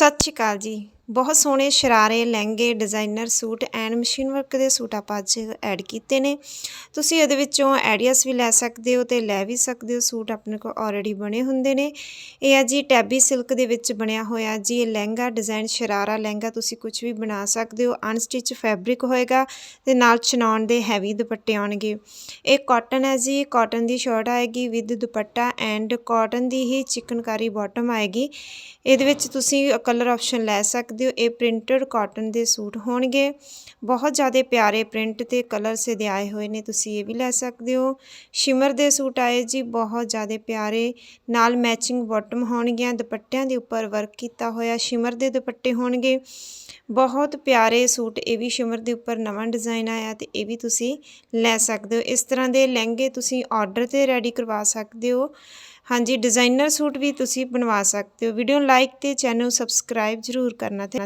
ਸਤਿ ਸ਼੍ਰੀ ਅਕਾਲ ਜੀ। ਬਹੁਤ ਸੋਹਣੇ ਸ਼ਰਾਰੇ, ਲਹਿੰਗੇ designer suit and machine work ਦੇ ਸੂਟ ਆਪਾਂ ਅੱਜ ਐਡ ਕੀਤੇ ਨੇ। ਤੁਸੀਂ ਇਹਦੇ ਵਿੱਚੋਂ ਆਈਡੀਆਸ ਵੀ ਲੈ ਸਕਦੇ ਹੋ ਤੇ ਲੈ ਵੀ ਸਕਦੇ ਹੋ, ਸੂਟ ਆਪਣੇ ਕੋਲ ਆਲਰੇਡੀ ਬਣੇ ਹੁੰਦੇ ਨੇ। ਇਹ ਹੈ ਜੀ ਟੈਬੀ ਸਿਲਕ ਦੇ ਵਿੱਚ ਬਣਿਆ ਹੋਇਆ ਜੀ ਇਹ ਲਹਿੰਗਾ ਡਿਜ਼ਾਈਨ ਸ਼ਰਾਰਾ ਲਹਿੰਗਾ ਤੁਸੀਂ ਕੁਝ ਵੀ ਬਣਾ ਸਕਦੇ ਹੋ ਅਨਸਟਿਚ ਫੈਬਰਿਕ ਹੋਏਗਾ ਤੇ ਨਾਲ ਚਨਾਉਣ ਦੇ ਹੈਵੀ ਦੁਪੱਟੇ ਆਉਣਗੇ। ਇਹ ਕਾਟਨ ਹੈ ਜੀ ਕਾਟਨ ਦੀ ਸ਼ਰਟ ਆਏਗੀ ਵਿਦ ਦੁਪੱਟਾ ਐਂਡ ਕਾਟਨ ਦੀ ਹੀ ਚਿਕਨਕਾਰੀ ਬਾਟਮ ਆਏਗੀ। ਇਹਦੇ ਵਿੱਚ ਤੁਸੀਂ ਕਲਰ ਆਪਸ਼ਨ ਲੈ ਸਕਦੇ ਹੋ, ਇਹ ਪ੍ਰਿੰਟਡ ਕਾਟਨ ਦੇ ਸੂਟ ਹੋਣਗੇ। ਬਹੁਤ ਜ਼ਿਆਦਾ ਪਿਆਰੇ ਪ੍ਰਿੰਟ ਤੇ ਕਲਰ ਸੇ ਦੇ ਆਏ ਹੋਏ ਨੇ, ਤੁਸੀਂ ਇਹ ਵੀ ਲੈ ਸਕਦੇ ਹੋ। ਸ਼ਿਮਰ ਦੇ ਸੂਟ ਆਏ ਜੀ, ਬਹੁਤ ਜ਼ਿਆਦਾ ਪਿਆਰੇ। ਨਾਲ ਮੈਚਿੰਗ ਬਾਟਮ ਹੋਣਗੀਆਂ, ਦੁਪੱਟਿਆਂ ਦੇ ਉੱਪਰ ਵਰਕ ਕੀਤਾ ਹੋਇਆ ਸ਼ਿਮਰ ਦੇ ਦੁਪੱਟੇ ਹੋਣਗੇ। ਬਹੁਤ ਪਿਆਰੇ ਸੂਟ, ਇਹ ਵੀ ਸ਼ਿਮਰ ਦੇ ਉੱਪਰ ਨਵਾਂ ਡਿਜ਼ਾਈਨ ਆਇਆ ਤੇ ਇਹ ਵੀ ਤੁਸੀਂ ਲੈ ਸਕਦੇ ਹੋ। ਇਸ ਤਰ੍ਹਾਂ ਦੇ ਲਹਿੰਗੇ ਤੁਸੀਂ ਆਰਡਰ ਤੇ ਰੈਡੀ ਕਰਵਾ ਸਕਦੇ ਹੋ। ਹਾਂਜੀ ਡਿਜ਼ਾਈਨਰ ਸੂਟ ਵੀ ਤੁਸੀਂ ਬਣਵਾ ਸਕਦੇ ਹੋ। ਵੀਡੀਓ ਨੂੰ ਲਾਈਕ ਤੇ ਚੈਨਲ ਸਬਸਕ੍ਰਾਈਬ ਜ਼ਰੂਰ ਕਰਨਾ ਤੇ